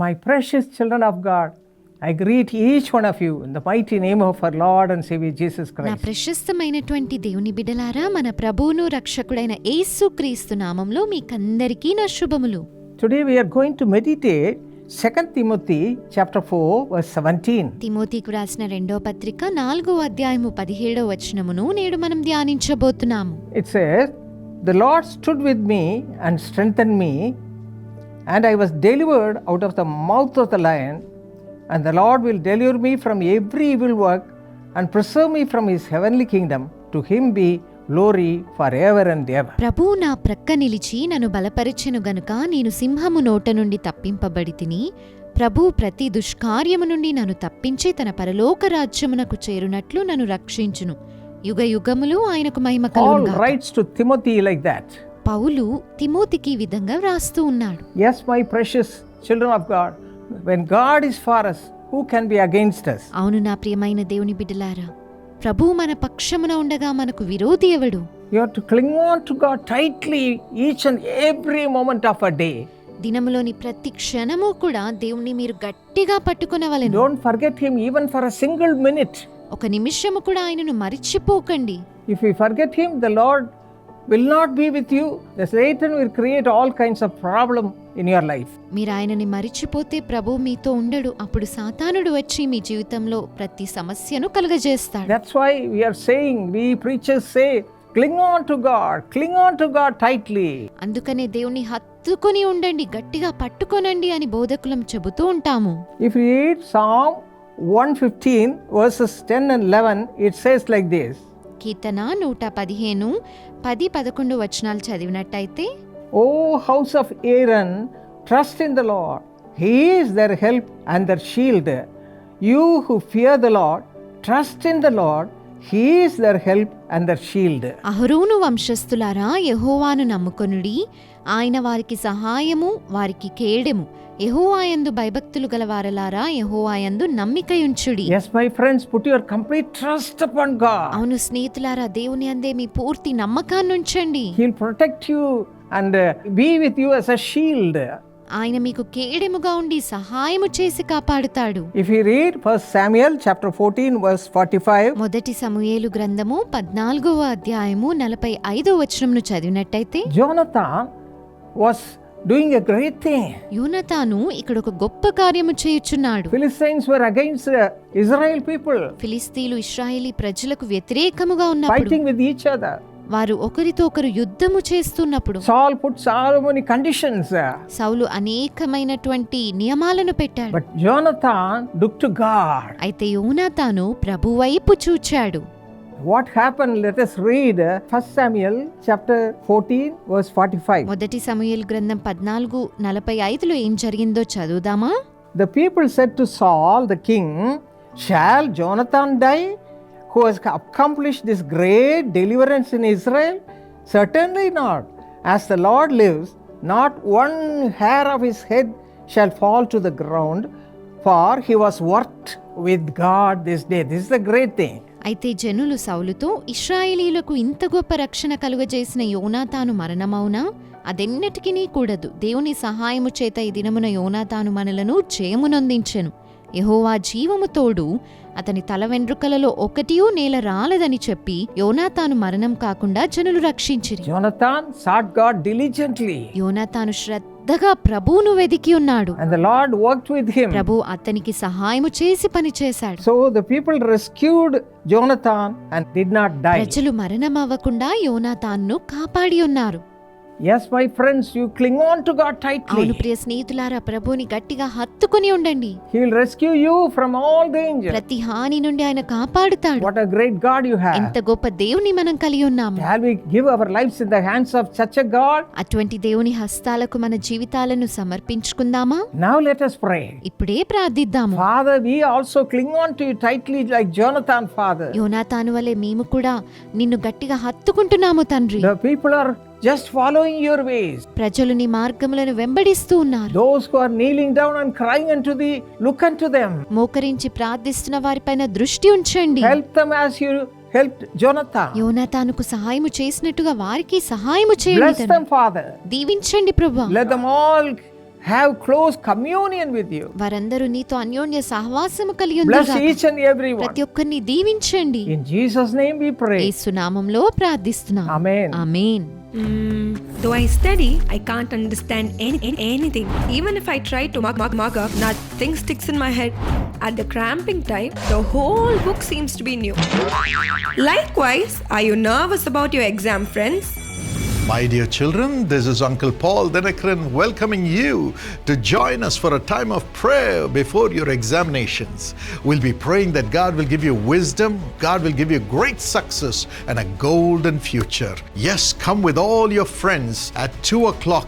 My precious children of God, I greet each one of you in the mighty name of our Lord and Savior Jesus నా Christ. ప్రశస్తమైనటువంటి దేవుని బిడలారా మన ప్రభువును రక్షకుడైన యేసు క్రీస్తు నామంలో మీకందరికీ నా శుభములు Today we are going to meditate 2 Timothy chapter 4 verse 17. తిమోతికు రాసిన రెండో పత్రిక నాలుగో అధ్యాయము పదిహేడో వచనమును నేడు మనం ధ్యానించబోతున్నాము It says, The Lord stood with me and strengthened me, and I was delivered out of the mouth of the lion, and the Lord will deliver me from every evil work and preserve me from his heavenly kingdom. To him be glory forever and ever. ప్రభువు నా ప్రక్క నిలిచి నన్ను బలపరిచెను గనుక నేను సింహము నోట నుండి తప్పింపబడి తిని ప్రభు ప్రతి దుష్కార్యము నుండి నన్ను తప్పించి తన పరలోక రాజ్యమునకు చేరునట్లు నన్ను రక్షించును యుగ యుగములు ఆయనకు మహిమ Paul కలుగునుగాక. writes to Timothy like that. పౌలు తిమోతికి విధంగా వ్రాస్తూ ఉన్నాడు Yes, my precious children of God, when God is for us, who can be against us? అవును నా ప్రియమైన దేవుని బిడ్డలారా ప్రభువు మన పక్షమున ఉండగా మనకు విరోధి ఎవడు You have to cling on to God tightly each and every moment of a day. దినములోని ప్రతి క్షణము కూడా దేవుణ్ణి మీరు గట్టిగా పట్టుకునవలెను Don't forget Him even for a single minute. ఒక నిమిషము కూడా ఆయనను మరిచిపోకండి If you forget Him, the Lord will not be with you. The Satan will create all kinds of problem in your life. మీరు ఆయనని మరిచిపోతే ప్రభు మీతో ఉండడు అప్పుడు సాతానుడు వచ్చి మీ జీవితంలో ప్రతి సమస్యను కలుగజేస్తాడు That's why we are saying, we preachers say, cling on to God, cling on to God tightly. అందుకనే దేవుని హత్తుకొని ఉండండి గట్టిగా పట్టుకొనండి అని బోధకులం చెబుతూ ఉంటాము If you read Psalm 115, verses 10 and 11, it says like this కీర్తన నూట పదిహేను పది పదకొండు వచనాలు చదివినట్టయితే O house of Aaron trust in the Lord he's their help and their shield. You who fear the Lord trust in the Lord he's their help and shield అహరోను వంశస్థులారా యహోవాను నమ్ముకొనుడి. ఆయన వారికి సహాయము వారికి కేడెము. యహోవాయందు భయభక్తులు గల వారలారా యహోవాయందు నమ్మికయుంచుడి. Yes my friends put your complete trust upon God అవును స్నేహితులారా దేవుని అందే మీ పూర్తి నమ్మకాన్ని ఉంచండి he'll protect you and be with you as a shield ఆయన మీకు కేడెముగా ఉండి సహాయము చేసి కాపాడుతాడు If you read 1 Samuel chapter 14, verse 45, మొదటి సమూయేలు గ్రంథము పద్నాలుగవ అధ్యాయము నలభై ఐదో వచనంను చదివినట్టయితే Jonathan was doing a great thing. యోనతాను ఇక్కడ ఒక గొప్ప కార్యము చేయుచున్నాడు Philistines were against uh, Israel people, ఫిలిస్తీన్లు Israeli ప్రజలకు వ్యతిరేకముగా ఉన్నప్పుడు fighting with each other. వారు ఒకరితో ఒకరు యుద్ధము చేస్తున్నప్పుడు so many conditions. uh, సౌలు అనేకమైనటువంటి నియమాలను పెట్టాడు But Jonathan looked to God. అయితే యోనాతాను ప్రభు వైపు చూచాడు What happened? Let us read uh, 1 Samuel chapter 14, verse 45. మొదటి సమూయేలు గ్రంథం పద్నాలుగు నలభై ఐదులో ఏం జరిగిందో చదువుదామా The people said to Saul, the king, Shall Jonathan die, who has accomplish this great deliverance in Israel certainly not as the Lord lives not one hair of his head shall fall to the ground for he was work with God this day this the great thing అయితే జనులు సౌలుతో ఇస్రాయేలీలకు ఇంత గొప్ప రక్షణ కలుగజేసిన యోనా తాను మరణమౌనా అదెన్నటికీ కూడదు. దేవుని సహాయము చేత ఈ దినమున యోనా తాను మనలను జయమునందించెను యెహోవా జీవము తోడు అతని తల వెండ్రుకలలో ఒకటియూ నేల రాలేదని చెప్పి యోనాతాను మరణం కాకుండా జనులు రక్షించిరి. Jonathan sought God diligently, యోనాతాను శ్రద్ధగా ప్రభువును వెదికి ఉన్నాడు. And the Lord worked with him. ప్రభు అతనికి సహాయము చేసి పనిచేశాడు So the people rescued Jonathan and did not die. ప్రజలు మరణమవ్వకుండా యోనాతాన్ను కాపాడి ఉన్నారు. Yes, my friends, you cling on to God అవును tightly. ప్రియ స్నేహితులారా ప్రభుని గట్టిగా హత్తుకుని ఉండండి He will rescue you from all danger. ప్రతి హాని నుండి ఆయన కాపాడుతాడు What a great God you have. ఎంత గొప్ప దేవుని మనం కలిగి ఉన్నాము Shall we give our lives in the hands of such a God? అటువంటి దేవుని హస్తాలకు మన జీవితాలను సమర్పించుకుందామా Now let us pray. ఇప్పుడే ప్రార్థిద్దాము Father, we also cling on to you tightly like Jonathan, Father. యోనాతాను వలె మేము కూడా నిన్ను గట్టిగా హత్తుకుంటున్నాము తండ్రి The people are just following your ways. ప్రజలు నీ మార్గములను వెంబడిస్తూ ఉన్నారు Those who are kneeling down and crying unto thee, look unto them. మోకరించి ప్రార్థిస్తున్న వారిపైన దృష్టి ఉంచండి Help them as you helped Jonathan. యోనాతానుకు సహాయము చేసినట్టుగా వారికి సహాయము చేయండి Bless తండ్రి. them, Father. దీవించండి ప్రభా Let them all have close communion with you. వారందరూ నీతో అన్యోన్య సహవాసము కలిగి Bless ఉందిగాక. each and every one. ప్రతి ఒక్కరిని దీవించండి In Jesus' name we pray. యేసునామంలో ప్రార్థిస్తున్నాం Amen. Amen Mm, though I study, I can't understand any, any- anything. Even if I try to mug, mug, mug up, nothing sticks in my head. At the cramping time, the whole book seems to be new. Likewise, are you nervous about your exam, friends? My dear children, this is Uncle Paul Denekran welcoming you to join us for a time of prayer before your examinations. We'll be praying that God will give you wisdom, God will give you great success and a golden future. Yes, come with all your friends at 2 o'clock